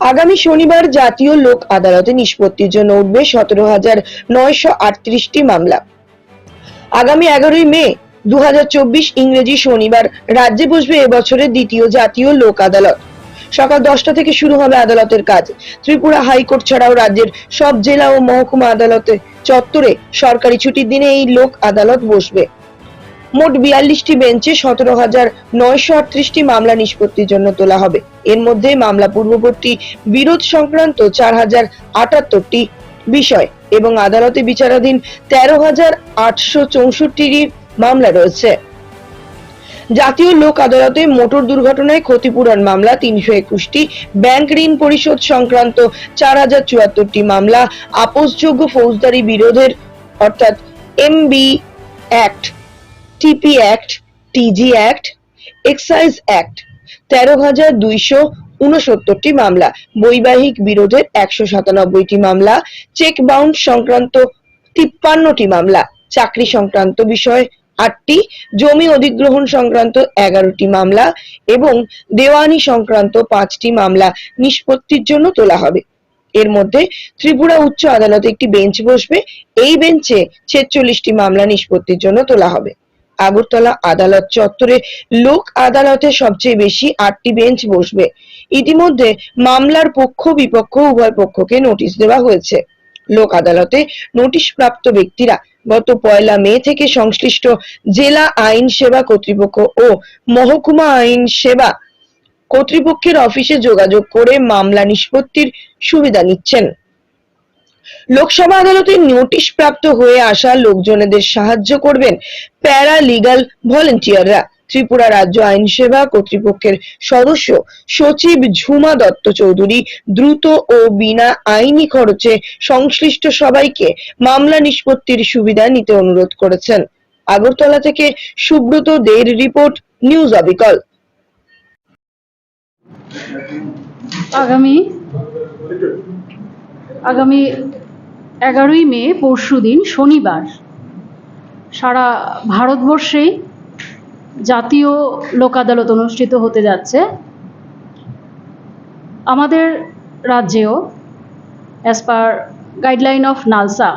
আগামী শনিবার জাতীয় লোক আদালতে নিষ্পত্তির জন্য উঠবে সতেরো হাজার নয়শো আটত্রিশটি মামলা। আগামী এগারোই মে দু হাজার চব্বিশ ইংরেজি শনিবার রাজ্যে বসবে এবছরের দ্বিতীয় জাতীয় লোক আদালত। সকাল দশটা থেকে শুরু হবে আদালতের কাজ। ত্রিপুরা হাইকোর্ট ছাড়াও রাজ্যের সব জেলা ও মহকুমা আদালতে চত্বরে সরকারি ছুটির দিনে এই লোক আদালত বসবে। মোট বিয়াল্লিশটি বেঞ্চে সতেরো হাজার নয়শো আটত্রিশটি মামলা নিষ্পত্তির জন্য তোলা হবে। এর মধ্যে মামলা পূর্ববর্তী বিরোধ সংক্রান্ত চার হাজার আটাত্তরটি বিষয় এবং আদালতে বিচারাধীন তেরো হাজার আটশো চৌষট্টিটি মামলা রয়েছে। জাতীয় লোক আদালতে মোটর দুর্ঘটনায় ক্ষতিপূরণ মামলা তিনশো একুশটি, ব্যাংক ঋণ পরিশোধ সংক্রান্ত চার হাজার চুয়াত্তরটি মামলা, আপোষযোগ্য ফৌজদারি বিরোধের অর্থাৎ MB act TP act TG act excise act তেরো হাজার দুইশো উনসত্তরটি মামলা, বৈবাহিক বিরোধের একশো সাতানব্বইটি মামলা চেক বাউন্ড সংক্রান্ত তিপ্পান্নটি মামলা, চাকরি সংক্রান্ত বিষয় আটটি, জমি অধিগ্রহণ সংক্রান্ত এগারোটি মামলা এবং দেওয়ানি সংক্রান্ত পাঁচটি মামলা নিষ্পত্তির জন্য তোলা হবে। এর মধ্যে ত্রিপুরা উচ্চ আদালতে একটি বেঞ্চ বসবে, এই বেঞ্চে ছেচল্লিশটি মামলা নিষ্পত্তির জন্য তোলা হবে। আগরতলা আদালত চত্বরে লোক আদালতে সবচেয়ে বেশি আটটি বেঞ্চ বসবে। ইতিমধ্যে মামলার পক্ষ বিপক্ষ, উভয় পক্ষকে নোটিশ দেওয়া হয়েছে। লোক আদালতে নোটিশ প্রাপ্ত ব্যক্তিরা গত পয়লা মে থেকে সংশ্লিষ্ট জেলা আইন সেবা কর্তৃপক্ষ ও মহকুমা আইন সেবা কর্তৃপক্ষের অফিসে যোগাযোগ করে মামলা নিষ্পত্তির সুবিধা নিচ্ছেন। লোকসভা আদালতে নোটিশ প্রাপ্ত হয়ে আসা লোকজনেদের সাহায্য করবেন প্যারা লিগাল ভলেন্টিয়াররা। ত্রিপুরা রাজ্য আইন সেবা কর্তৃপক্ষের সদস্য সচিব ঝুমা দত্ত চৌধুরী দ্রুত ও বিনা আইনি খরচে সংশ্লিষ্ট সবাইকে মামলা নিষ্পত্তির সুবিধা নিতে অনুরোধ করেছেন। আগরতলা থেকে সুব্রত দের রিপোর্ট, নিউজ অবিকল। আগামী আগামী এগারোই মে, পরশু দিন, শনিবার। সারা ভারতবর্ষেই জাতীয় লোক আদালত অনুষ্ঠিত হতে যাচ্ছে। আমাদের রাজ্যেও as per guideline of NALSA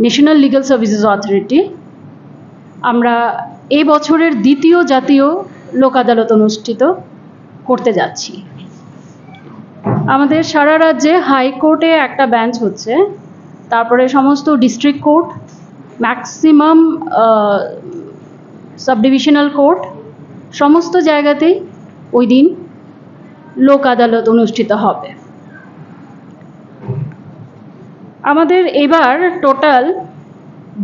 national legal services authority আমরা এ বছরের দ্বিতীয় জাতীয় লোক আদালত অনুষ্ঠিত করতে যাচ্ছি। আমাদের সারা রাজ্যে হাইকোর্টে একটা বেঞ্চ হচ্ছে। তারপরে সমস্ত district court maximum sub divisional court সমস্ত জায়গাতেই ওই দিন লোক আদালত অনুষ্ঠিত হবে। আমাদের এবার টোটাল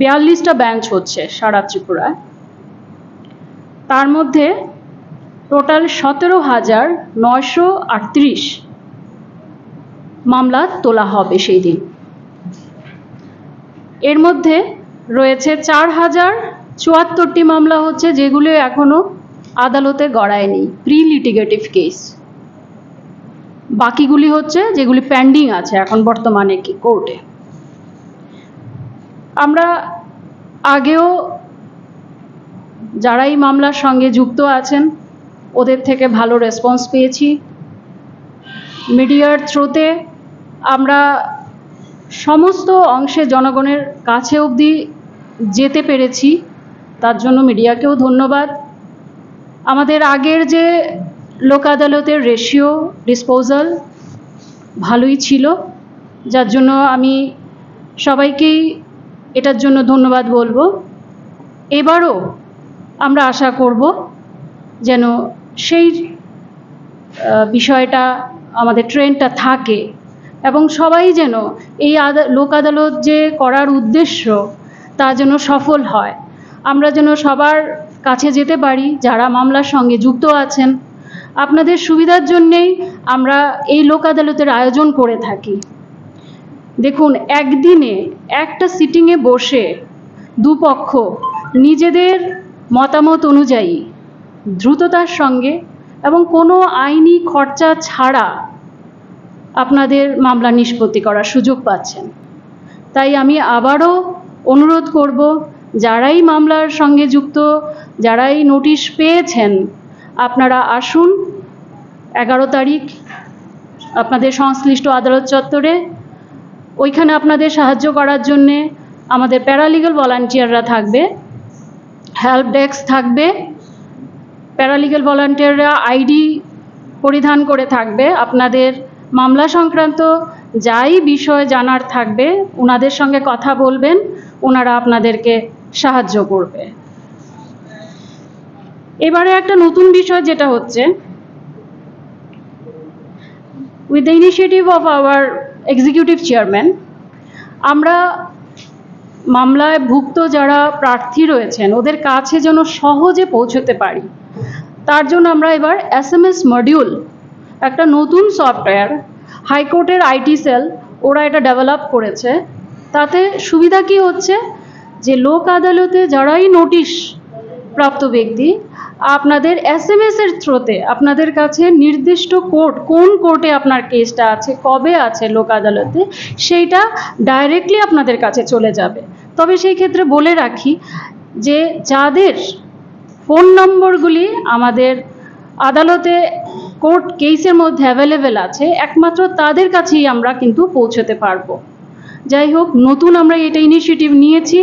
বিয়াল্লিশটা বেঞ্চ হচ্ছে সারা ত্রিপুরায়। তার মধ্যে টোটাল সতেরো হাজার নয়শো আটত্রিশ মামলা তোলা হবে সেই দিন। এর মধ্যে রয়েছে চার হাজার চুয়াত্তরটি মামলা হচ্ছে যেগুলো এখনও আদালতে গড়ায়নি প্রি লিটিগেটিভ কেস বাকিগুলি হচ্ছে যেগুলি প্যান্ডিং আছে এখন বর্তমানে কি কোর্টে আমরা আগেও যারা এই মামলার সঙ্গে যুক্ত আছেন, ওদের থেকে ভালো রেসপন্স পেয়েছি। মিডিয়ার থ্রুতে আমরা সমস্ত অংশে জনগণের কাছে অবধি যেতে পেরেছি, তার জন্য মিডিয়াকেও ধন্যবাদ। আমাদের আগের যে লোক আদালতের রেশিও ডিসপোজাল ভালোই ছিল, যার জন্য আমি সবাইকেই এটার জন্য ধন্যবাদ বলব। এবারও আমরা আশা করব যেন সেই বিষয়টা আমাদের ট্রেনটা থাকে। এবং সবাই যেন এই লোক আদালত যে করার উদ্দেশ্য, তা যেন সফল হয়। আমরা যেন সবার কাছে যেতে পারি যারা মামলার সঙ্গে যুক্ত আছেন। আপনাদের সুবিধার জন্যেই আমরা এই লোক আদালতের আয়োজন করে থাকি। দেখুন, একদিনে একটা সিটিংয়ে বসে দুপক্ষ নিজেদের মতামত অনুযায়ী দ্রুততার সঙ্গে এবং কোনো আইনি খরচা ছাড়া আপনাদের মামলা নিষ্পত্তি করার সুযোগ পাচ্ছেন। তাই আমি আবারও অনুরোধ করব, যারাই মামলার সঙ্গে যুক্ত, যারাই নোটিশ পেয়েছেন, আপনারা আসুন। এগারো তারিখ আপনাদের সংশ্লিষ্ট আদালত চত্বরে। ওইখানে আপনাদের সাহায্য করার জন্যে আমাদের প্যারালিগাল ভলান্টিয়াররা থাকবে, হেল্প ডেস্ক থাকবে, প্যারালিগাল ভলান্টিয়াররা আইডি পরিধান করে থাকবে, আপনাদের মামলা সংক্রান্ত যাই বিষয় জানার থাকবে ওনাদের সঙ্গে কথা বলবেন ওনারা আপনাদেরকে সাহায্য করবে। এবারে একটা নতুন বিষয় যেটা হচ্ছে with the initiative of our executive chairman আমরা মামলায় ভুক্ত যারা প্রার্থী রয়েছেন, ওদের কাছে যেন সহজে পৌঁছতে পারি। তার জন্য আমরা এবার এস এম এস মডিউল একটা নতুন সফটওয়্যার হাইকোর্টের আইটি সেল ওরা এটা ডেভেলপ করেছে। তাতে সুবিধা কি হচ্ছে? যে লোক আদালতে যারাই নোটিশ প্রাপ্ত ব্যক্তি, আপনাদের এস এম এর থ্রোতে আপনাদের কাছে নির্দিষ্ট কোর্ট কোন কোর্টে আপনার কেসটা আছে, কবে আছে লোক আদালতে, সেইটা ডাইরেক্টলি আপনাদের কাছে চলে যাবে। তবে সেই ক্ষেত্রে বলে রাখি যে যাদের ফোন নম্বরগুলি আমাদের আদালতে কোর্ট কেসের মধ্যে অ্যাভেলেবেল আছে, একমাত্র তাদের কাছেই আমরা কিন্তু পৌঁছতে পারব। যাই হোক, নতুন আমরা এটা ইনিশিয়েটিভ নিয়েছি।